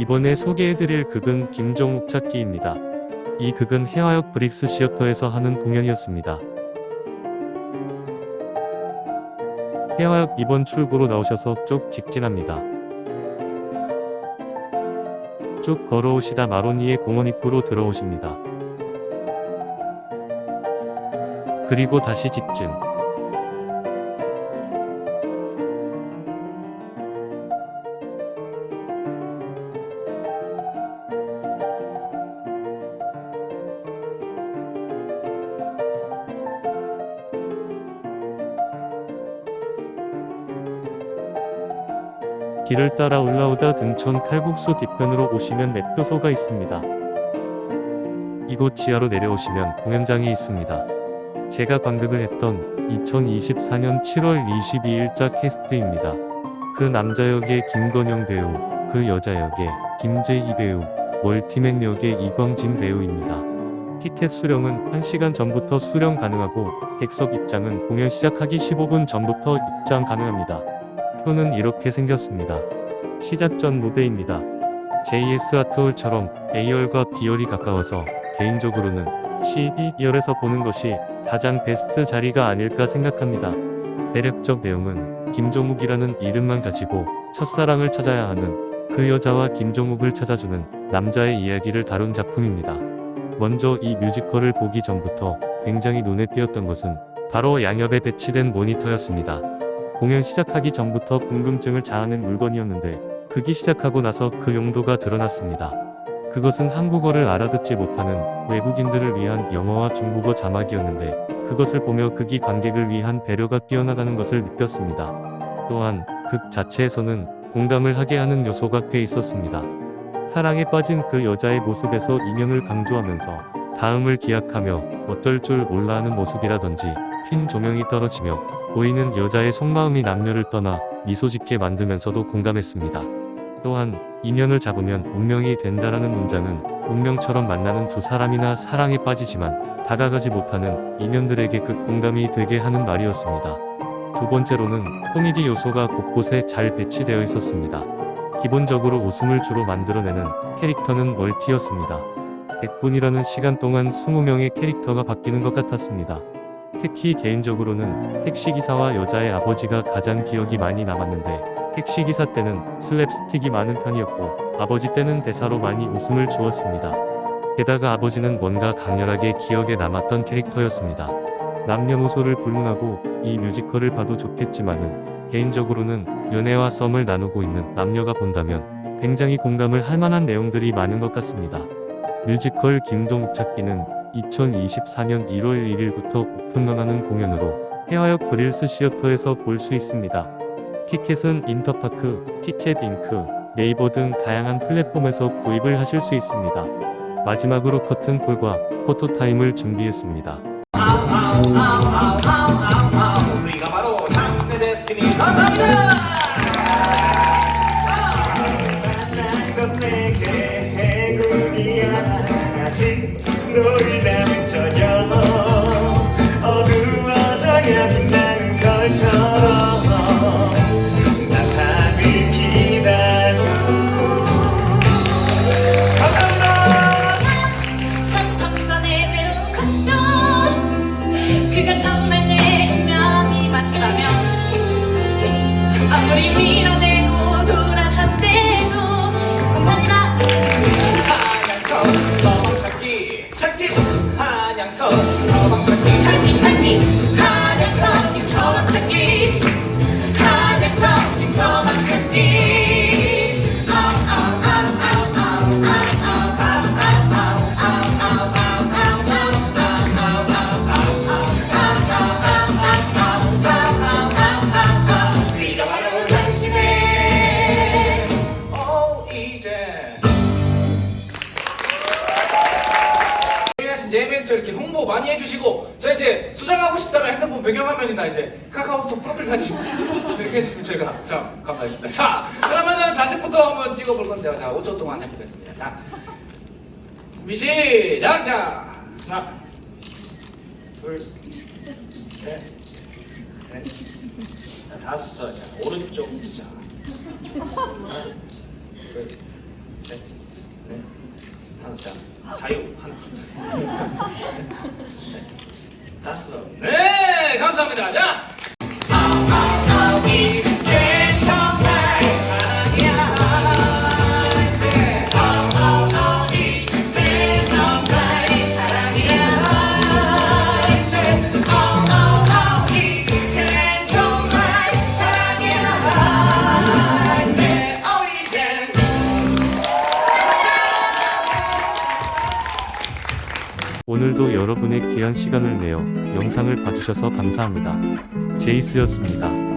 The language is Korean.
이번에 소개해드릴 극은 김종욱 찾기입니다. 이 극은 해화역 브릭스 시어터에서 하는 공연이었습니다. 해화역 2번 출구로 나오셔서 쭉 직진합니다. 쭉 걸어오시다 마로니에 공원 입구로 들어오십니다. 그리고 다시 직진. 길을 따라 올라오다 등촌 칼국수 뒤편으로 오시면 맵표소가 있습니다. 이곳 지하로 내려오시면 공연장이 있습니다. 제가 관극을 했던 2024년 7월 22일자 캐스트입니다. 그 남자 역의 김건영 배우, 그 여자 역의 김재희 배우, 멀티맨 역의 이광진 배우입니다. 티켓 수령은 1시간 전부터 수령 가능하고 객석 입장은 공연 시작하기 15분 전부터 입장 가능합니다. 표는 이렇게 생겼습니다. 시작 전 무대입니다. JS 아트홀처럼 A열과 B열이 가까워서 개인적으로는 C, B열에서 보는 것이 가장 베스트 자리가 아닐까 생각합니다. 대략적 내용은 김종욱이라는 이름만 가지고 첫사랑을 찾아야 하는 그 여자와 김종욱을 찾아주는 남자의 이야기를 다룬 작품입니다. 먼저 이 뮤지컬을 보기 전부터 굉장히 눈에 띄었던 것은 바로 양옆에 배치된 모니터였습니다. 공연 시작하기 전부터 궁금증을 자아낸 물건이었는데 극이 시작하고 나서 그 용도가 드러났습니다. 그것은 한국어를 알아듣지 못하는 외국인들을 위한 영어와 중국어 자막이었는데 그것을 보며 극이 관객을 위한 배려가 뛰어나다는 것을 느꼈습니다. 또한 극 자체에서는 공감을 하게 하는 요소가 꽤 있었습니다. 사랑에 빠진 그 여자의 모습에서 인연을 강조하면서 다음을 기약하며 어쩔 줄 몰라 하는 모습이라든지 핀 조명이 떨어지며 보이는 여자의 속마음이 남녀를 떠나 미소 짓게 만들면서도 공감했습니다. 또한 인연을 잡으면 운명이 된다라는 문장은 운명처럼 만나는 두 사람이나 사랑에 빠지지만 다가가지 못하는 인연들에게 그 공감이 되게 하는 말이었습니다. 두 번째로는 코미디 요소가 곳곳에 잘 배치되어 있었습니다. 기본적으로 웃음을 주로 만들어내는 캐릭터는 멀티였습니다. 100분이라는 시간 동안 20명의 캐릭터가 바뀌는 것 같았습니다. 특히 개인적으로는 택시기사와 여자의 아버지가 가장 기억이 많이 남았는데 택시기사 때는 슬랩스틱이 많은 편이었고 아버지 때는 대사로 많이 웃음을 주었습니다. 게다가 아버지는 뭔가 강렬하게 기억에 남았던 캐릭터였습니다. 남녀노소를 불문하고 이 뮤지컬을 봐도 좋겠지만은 개인적으로는 연애와 썸을 나누고 있는 남녀가 본다면 굉장히 공감을 할 만한 내용들이 많은 것 같습니다. 뮤지컬 김동욱 찾기는 2024년 1월 1일부터 오픈런하는 공연으로 해화역 브릴스 시어터에서 볼 수 있습니다. 티켓은 인터파크, 티켓잉크, 네이버 등 다양한 플랫폼에서 구입을 하실 수 있습니다. 마지막으로 커튼콜과 포토타임을 준비했습니다. 감사합니다. 그가 정말 내 운명이 맞다면 아무리 밀어 한 이렇게 홍보 많이 해주시고 자 이제 수정하고 싶다면 핸드폰 배경화면이나 이제. 카카오톡 프로필 사진. 이렇게 저희가 자 감사하겠습니다. 자 그러면은 자식부터 한번 찍어볼 건데요. 자 5초 동안 해보겠습니다. 자 준비 시작! 자 하나 둘셋넷 자, 다섯 자 오른쪽. 자 하나 둘 넷, 넷, 다섯 장. 자유 하나. 넷, 다섯. 네, 감사합니다. 자. 오늘도 여러분의 귀한 시간을 내어 영상을 봐주셔서 감사합니다. 제이스였습니다.